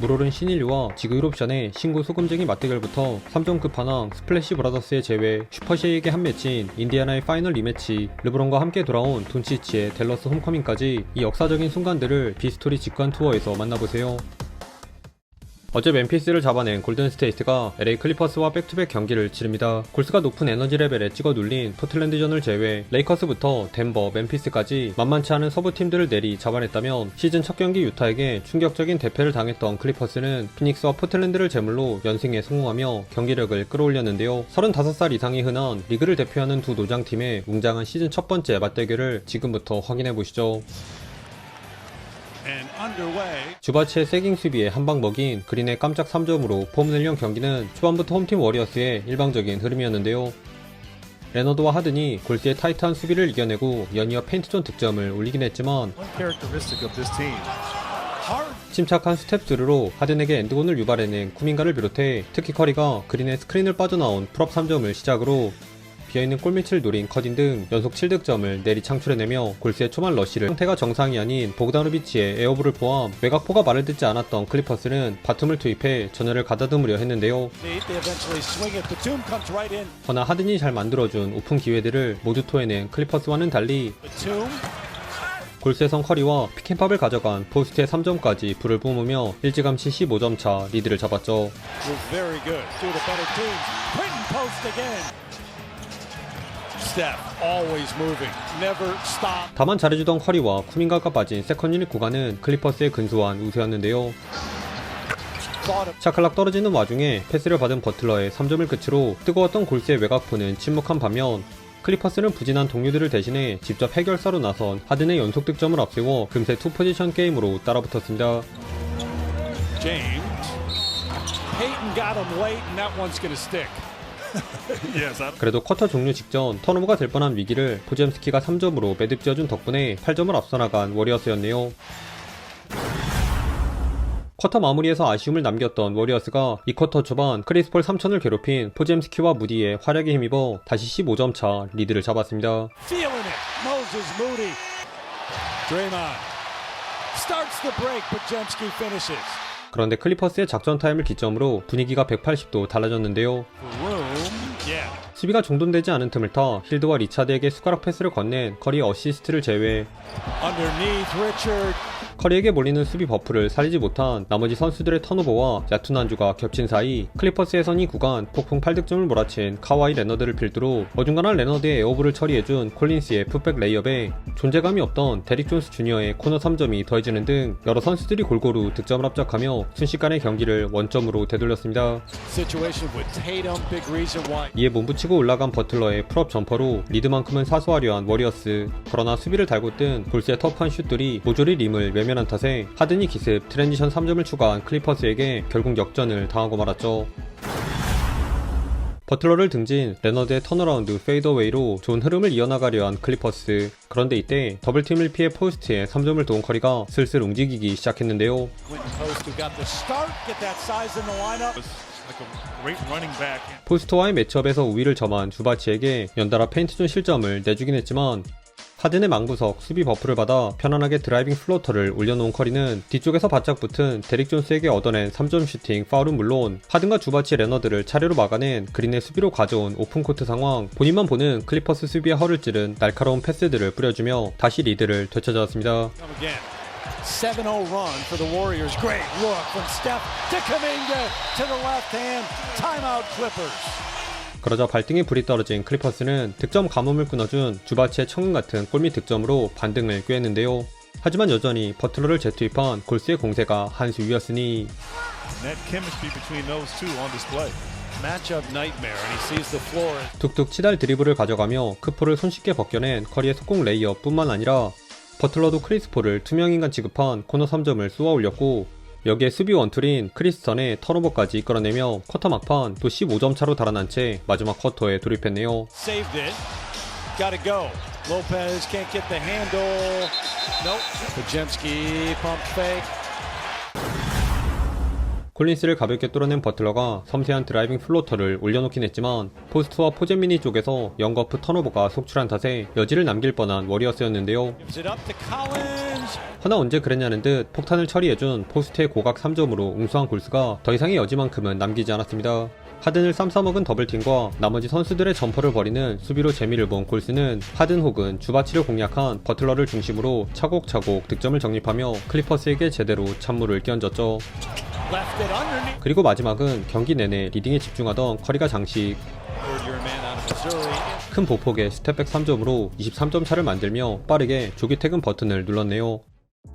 물오른 신인류와 지구 유럽션의 신구 소금쟁이 맞대결부터 3점 끝판왕 스플래시 브라더스의 제외 슈퍼시에게 한 매치인 인디아나의 파이널 리매치 르브론과 함께 돌아온 돈치치의 델러스 홈커밍까지 이 역사적인 순간들을 비스토리 직관 투어에서 만나보세요. 어제 멤피스를 잡아낸 골든스테이트가 LA 클리퍼스와 백투백 경기를 치릅니다. 골스가 높은 에너지 레벨에 찍어 눌린 포틀랜드전을 제외 레이커스부터 덴버, 멤피스까지 만만치 않은 서부 팀들을 내리 잡아냈다면 시즌 첫 경기 유타에게 충격적인 대패를 당했던 클리퍼스는 피닉스와 포틀랜드를 제물로 연승에 성공하며 경기력을 끌어올렸는데요. 35살 이상이 흔한 리그를 대표하는 두 노장팀의 웅장한 시즌 첫 번째 맞대결을 지금부터 확인해 보시죠. And underway. 주바치의 세깅 수비에 한방 먹인 그린의 깜짝 3점으로 폼을 낸 경기는 초반부터 홈팀 워리어스의 일방적인 흐름이었는데요. 레너드와 하든이 골스의 타이트한 수비를 이겨내고 연이어 페인트존 득점을 올리긴 했지만 침착한 스텝스루로 하든에게 엔드곤을 유발해낸 쿠민가를 비롯해 특히 커리가 그린의 스크린을 빠져나온 풀업 3점을 시작으로 비어있는 골밑을 노린 커딘 등 연속 7득점을 내리 창출해내며 골스의 초반 러쉬를 상태가 정상이 아닌 보그다노비치의 에어볼을 포함 외곽포가 말을 듣지 않았던 클리퍼스는 바툼을 투입해 전열을 가다듬으려 했는데요. 허나 하든이 잘 만들어준 오픈 기회들을 모두 토해낸 클리퍼스와는 달리. 골세성 커리와 피켄팝을 가져간 포스트의 3점까지 불을 뿜으며 일찌감치 15점 차 리드를 잡았죠. 다만 잘해주던 커리와 쿠민가가 빠진 세컨 유닛 구간은 클리퍼스의 근소한 우세였는데요. 차클락 떨어지는 와중에 패스를 받은 버틀러의 3점을 끝으로 뜨거웠던 골스의 외곽포는 침묵한 반면 클리퍼스는 부진한 동료들을 대신해 직접 해결사로 나선 하든의 연속 득점을 앞세워 금세 투 포지션 게임으로 따라붙었습니다. James. Peyton got him late, and that one's going to stick. I 그래도 쿼터 종료 직전 턴오버가 될 뻔한 위기를 포잼스키가 3점으로 매듭 지어준 덕분에 8점을 앞서 나간 워리어스였네요. 쿼터 마무리에서 아쉬움을 남겼던 워리어스가 이 쿼터 초반 크리스폴 3천을 괴롭힌 포잼스키와 무디의 활약에 힘입어 다시 15점 차 리드를 잡았습니다. 그런데 클리퍼스의 작전 타임을 기점으로 분위기가 180도 달라졌는데요. 수비가 정돈되지 않은 틈을 타 힐드와 리차드에게 숟가락 패스를 건넨 커리의 어시스트를 제외. 커리에게 몰리는 수비 버프를 살리지 못한 나머지 선수들의 턴오버와 얕은 안주가 겹친 사이 클리퍼스에선 이 구간 폭풍 8득점을 몰아친 카와이 레너드를 필두로 어중간한 레너드의 에어볼을 처리해준 콜린스의 풋백 레이업에 존재감이 없던 데릭 존스 주니어의 코너 3점이 더해지는 등 여러 선수들이 골고루 득점을 합작하며 순식간에 경기를 원점으로 되돌렸습니다. 이에 몸붙이고 올라간 버틀러의 풀업 점퍼로 리드만큼은 사소하려 한 워리어스. 그러나 수비를 달고 뜬 골스의 터프한 슛들이 모조리 림을 외면한 탓에 하든이 기습 트랜지션 3점을 추가한 클리퍼스에게 결국 역전을 당하고 말았죠 버틀러를 등진 레너드의 턴어라운드 페이더웨이로 좋은 흐름을 이어나가려 한 클리퍼스 그런데 이때 더블팀을 피해 포스트에 3점을 도운 커리가 슬슬 움직이기 시작했는데요. 포스트와의 매치업에서 우위를 점한 주바치에게 연달아 페인트존 실점을 내주긴 했지만 하든의 망부석 수비 버프를 받아 편안하게 드라이빙 플로터를 올려놓은 커리는 뒤쪽에서 바짝 붙은 데릭 존스에게 얻어낸 3점 슈팅 파울은 물론 하든과 주바치 레너드를 차례로 막아낸 그린의 수비로 가져온 오픈코트 상황 본인만 보는 클리퍼스 수비의 허를 찌른 날카로운 패스들을 뿌려주며 다시 리드를 되찾아왔습니다. Come again. 7-0 run for the Warriors. Great look from Steph to Kaminga to the left hand. Timeout Clippers. 그러자 발등에 불이 떨어진 클리퍼스는 득점 가뭄을 끊어준 주바치의 천금 같은 골밑 득점으로 반등을 꾀했는데요. 하지만 여전히 버틀러를 재투입한 골스의 공세가 한 수 위였으니. 툭툭 치달 드리블을 가져가며 크포를 손쉽게 벗겨낸 커리의 속공 레이업뿐만 아니라 버틀러도 크리스포를 투명인간 취급한 코너 3점을 쏘아 올렸고 여기에 수비 원툴인 크리스턴의 턴오버까지 이끌어내며 쿼터 막판 또 15점 차로 달아난 채 마지막 쿼터에 돌입했네요. Gotta go. Lopez can't get the handle. Nope. Pajemski pump fake. 콜린스를 가볍게 뚫어낸 버틀러가 섬세한 드라이빙 플로터를 올려놓긴 했지만 포스트와 포젠미니 쪽에서 영거프 턴오버가 속출한 탓에 여지를 남길 뻔한 워리어스였는데요. 허나 언제 그랬냐는 듯 폭탄을 처리해준 포스트의 고각 3점으로 웅수한 골스가 더 이상의 여지만큼은 남기지 않았습니다. 하든을 쌈싸먹은 더블팀과 나머지 선수들의 점퍼를 벌이는 수비로 재미를 본 골스는 하든 혹은 주바치를 공략한 버틀러를 중심으로 차곡차곡 득점을 적립하며 클리퍼스에게 제대로 찬물을 끼얹었죠. 그리고 마지막은 경기 내내 리딩에 집중하던 커리가 장식. 큰 보폭의 스텝백 3점으로 23점 차를 만들며 빠르게 조기 퇴근 버튼을 눌렀네요.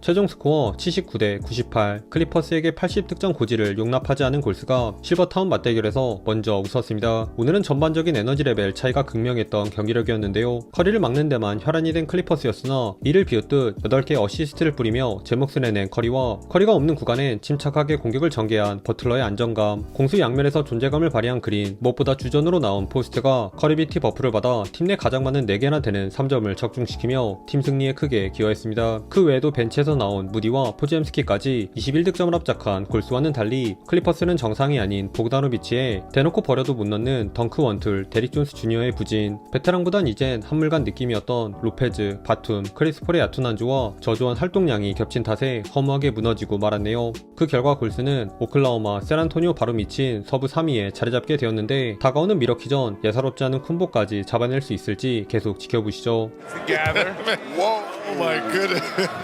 최종 스코어 79대 98 클리퍼스에게 80득점 고지를 용납하지 않은 골스가 실버타운 맞대결에서 먼저 웃었습니다. 오늘은 전반적인 에너지 레벨 차이가 극명했던 경기력이었는데요. 커리를 막는 데만 혈안이 된 클리퍼스였으나 이를 비웃듯 8개 어시스트를 뿌리며 제 몫을 내낸 커리와 커리가 없는 구간엔 침착하게 공격을 전개한 버틀러의 안정감 공수 양면에서 존재감을 발휘한 그린 무엇보다 주전으로 나온 포스트가 커리비티 버프를 받아 팀 내 가장 많은 4개나 되는 3점을 적중시키며 팀 승리에 크게 기여했습니다. 그 외에도 벤치에서 나온 무디와 포즈엠스키까지 21득점을 합작한 골스와는 달리 클리퍼스는 정상이 아닌 보그다노비치에 대놓고 버려도 못 넣는 덩크 원툴 데릭 존스 주니어의 부진 베테랑보단 이젠 한물간 느낌이었던 로페즈, 바툼, 크리스폴의 안주와 저조한 활동량이 겹친 탓에 허무하게 무너지고 말았네요. 그 결과 골스는 오클라호마 샌안토니오 바로 미친 서부 3위에 자리 잡게 되었는데 다가오는 미러키 전 예사롭지 않은 콤보까지 잡아낼 수 있을지 계속 지켜보시죠.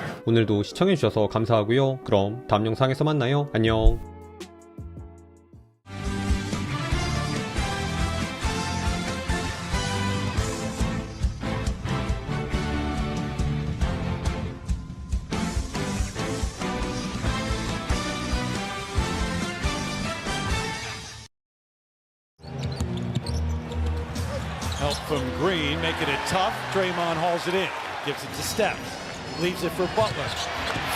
Oh. 오늘도 시청해주셔서 감사하고요. 그럼 다음 영상에서 만나요. 안녕. Help from Green, making it tough. Draymond hauls it in. Gives it to Steph. Leaves it for Butler.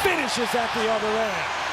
Finishes at the other end.